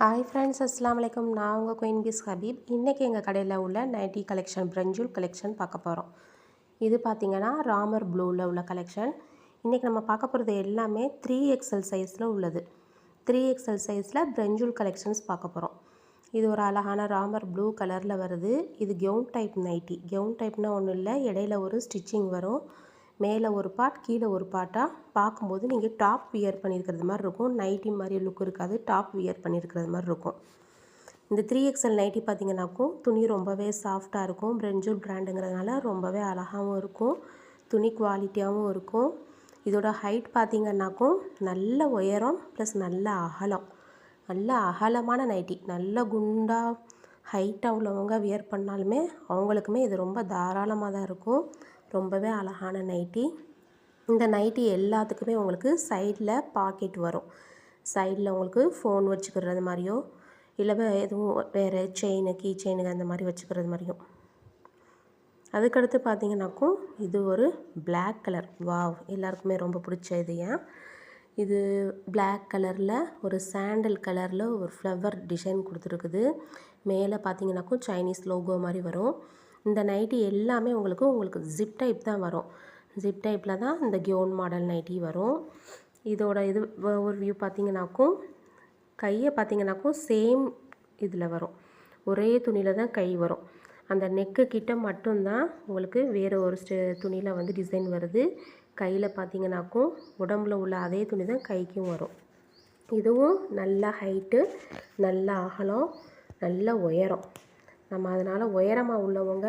Hi friends அஸ்லாம் வலைக்கம் நான் உங்கள் குயின் பீஸ் ஹபீப். இன்றைக்கி எங்கள் கடையில் உள்ள நைட்டி கலெக்ஷன் பிரஞ்சூல் கலெக்ஷன் பார்க்க போகிறோம் இது பார்த்திங்கன்னா ராமர் ப்ளூவில் உள்ள கலெக்ஷன் இன்றைக்கி நம்ம பார்க்க போகிறது எல்லாமே த்ரீ எக்ஸல் சைஸில் உள்ளது. த்ரீ எக்ஸல் சைஸில் பிரஞ்சூல் கலெக்ஷன்ஸ் பார்க்க போகிறோம் இது ஒரு அழகான ராமர் ப்ளூ கலரில் வருது. இது கெவுன் டைப் நைட்டி. கெவுன் டைப்னால் ஒன்றும் இல்லை இடையில ஒரு ஸ்டிச்சிங் வரும். மேலே ஒரு பார்ட் கீழே ஒரு பார்ட்டாக பார்க்கும்போது நீங்கள் டாப் வியர் பண்ணியிருக்கிறது மாதிரி இருக்கும். நைட்டி மாதிரி லுக் இருக்காது. டாப் வியர் பண்ணியிருக்கிறது மாதிரி இருக்கும். இந்த த்ரீ எக்ஸல் நைட்டி பார்த்தீங்கன்னாக்கும் துணி ரொம்பவே சாஃப்டாக இருக்கும். பிரெஞ்சூல் பிராண்டுங்கிறதுனால ரொம்பவே அழகாகவும் இருக்கும். துணி குவாலிட்டியாகவும் இருக்கும். இதோட ஹைட் பார்த்திங்கன்னாக்கும் நல்ல உயரம் ப்ளஸ் நல்ல அகலம். நல்ல அகலமான நைட்டி நல்ல குண்டாக ஹைட்டாக உள்ளவங்க வியர் பண்ணாலுமே அவங்களுக்குமே இது ரொம்ப தாராளமாக தான் இருக்கும். ரொம்பவே அழகான நைட்டி. இந்த நைட்டி எல்லாத்துக்குமே உங்களுக்கு சைடில் பாக்கெட் வரும். சைடில் உங்களுக்கு ஃபோன் வச்சுக்கிறது மாதிரியோ இல்லை எதுவும் வேறு செயின் கீ செயினுங்க அந்த மாதிரி வச்சுக்கிறது மாதிரியும். அதுக்கடுத்து பார்த்தீங்கன்னாக்கும் இது ஒரு பிளாக் கலர் வாவ் எல்லாருக்குமே ரொம்ப பிடிச்ச இது ஏன்? இது பிளாக் கலரில் ஒரு சாண்டல் கலரில் ஒரு ஃப்ளவர் டிசைன் கொடுத்துருக்குது. மேலே பார்த்தீங்கன்னாக்கும் சைனீஸ் லோகோ மாதிரி வரும். இந்த நைட்டி எல்லாமே உங்களுக்கு உங்களுக்கு ஜிப் டைப் தான் வரும். ஜிப் டைப்பில் தான் இந்த கியோன் மாடல் நைட்டி வரும். இதோட இது ஒரு வியூ பார்த்தீங்கன்னாக்கும் கையை பார்த்தீங்கன்னாக்கும் சேம் இதில் வரும். ஒரே துணியில் தான் கை வரும். அந்த நெக்கு கிட்ட மட்டும்தான் உங்களுக்கு வேறு ஒரு ஸ்டே துணியில் வந்து டிசைன் வருது. கையில் பார்த்தீங்கன்னாக்கும் உடம்புல உள்ள அதே துணி தான் கைக்கும் வரும். இதுவும் நல்ல ஹைட்டு நல்ல அகலம் நல்ல உயரம். நம்ம அதனால் உயரமாக உள்ளவங்க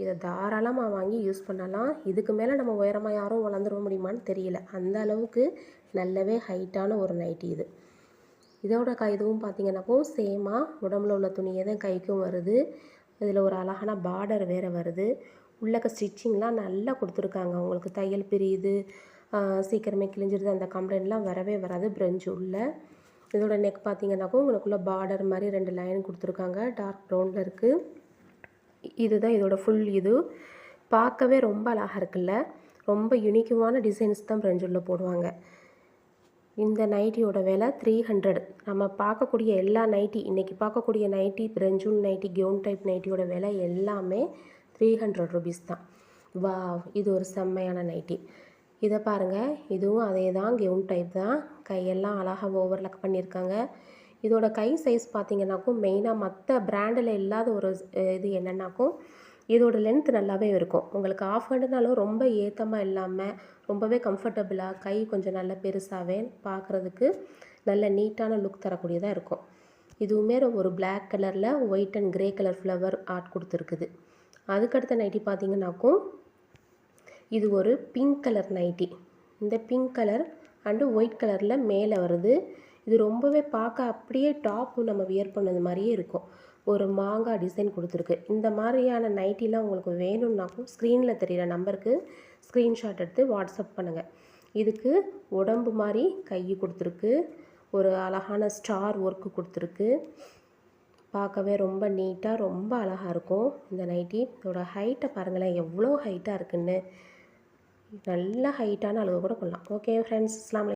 இதை தாராளமாக வாங்கி யூஸ் பண்ணலாம். இதுக்கு மேலே நம்ம உயரமாக யாரும் வளர்ந்துட முடியுமான்னு தெரியல. அந்த அளவுக்கு நல்லவே ஹைட்டான ஒரு நைட்டி இது. இதோட க இதுவும் பார்த்தீங்கன்னாக்கும் சேமாக உடம்புல உள்ள துணியை தான் கைக்கும் வருது. இதில் ஒரு அழகான பார்டர் வேறு வருது. உள்ளக்க ஸ்டிச்சிங்லாம் நல்லா கொடுத்துருக்காங்க. உங்களுக்கு தையல் பிரியுது. சீக்கிரமே கிழிஞ்சிருது. அந்த கம்ப்ளைண்ட்லாம் வரவே வராது. பிரெஞ்சு உள்ள. இதோட நெக் பார்த்தீங்கன்னாக்கும் உங்களுக்குள்ள பார்டர் மாதிரி ரெண்டு லைன் கொடுத்துருக்காங்க. டார்க் ப்ரௌனில் இருக்குது இதுதான் இதோட ஃபுல் இது. பார்க்கவே ரொம்ப அழகாக இருக்குல்ல? ரொம்ப யுனிக்குவான டிசைன்ஸ் தான் பிரெஞ்சுள்ள போடுவாங்க. இந்த நைட்டியோட விலை த்ரீ ஹண்ட்ரட் நம்ம பார்க்கக்கூடிய எல்லா நைட்டி இன்றைக்கி பார்க்கக்கூடிய நைட்டி பிரெஞ்சுன் நைட்டி கெவுன் டைப் நைட்டியோட விலை எல்லாமே த்ரீ ஹண்ட்ரட் ருபீஸ் தான். வா இது ஒரு செம்மையான நைட்டி இதை பாருங்கள் இதுவும் அதே தான் கெவுன் டைப் தான். கையெல்லாம் அழகாக ஓவர்லக் பண்ணியிருக்காங்க. இதோட கை சைஸ் பார்த்தீங்கன்னாக்கும் மெயினாக மற்ற பிராண்டில் இல்லாத ஒரு இது என்னென்னாக்கும் இதோட லென்த் நல்லாவே இருக்கும். உங்களுக்கு ஆஃப் ஹேண்டுனாலும் ரொம்ப ஏத்தமாக இல்லாமல் ரொம்பவே கம்ஃபர்டபுளாக கை கொஞ்சம் நல்ல பெருசாகவே பார்க்குறதுக்கு நல்ல நீட்டான லுக் தரக்கூடியதாக இருக்கும். இதுவுமே ஒரு பிளாக் கலரில் white and grey colour flower art கொடுத்துருக்குது. அதுக்கடுத்த நைட்டி பார்த்தீங்கன்னாக்கும் இது ஒரு பிங்க் கலர் நைட்டி இந்த பிங்க் கலர் அண்டு ஒயிட் கலரில் மேலே வருது. இது ரொம்பவே பார்க்க அப்படியே டாப்பு நம்ம வியர் பண்ணது மாதிரியே இருக்கும். ஒரு மாங்காய் டிசைன் கொடுத்துருக்கு. இந்த மாதிரியான நைட்டிலாம் உங்களுக்கு வேணும்னாக்கும் ஸ்க்ரீனில் தெரிகிற நம்பருக்கு ஸ்க்ரீன்ஷாட் எடுத்து வாட்ஸ்அப் பண்ணுங்கள் இதுக்கு உடம்பு மாதிரி கை கொடுத்துருக்கு. ஒரு அழகான ஸ்டார் ஒர்க்கு கொடுத்துருக்கு. பார்க்கவே ரொம்ப நீட்டாக ரொம்ப அழகாக இருக்கும். இந்த நைட்டி இதோட ஹைட்டை பாருங்களேன். எவ்வளோ ஹைட்டாக இருக்குன்னு. நல்ல ஹைட்டான அளவு கூட பண்ணலாம் ஓகே ஃப்ரெண்ட்ஸ் இஸ்லாம்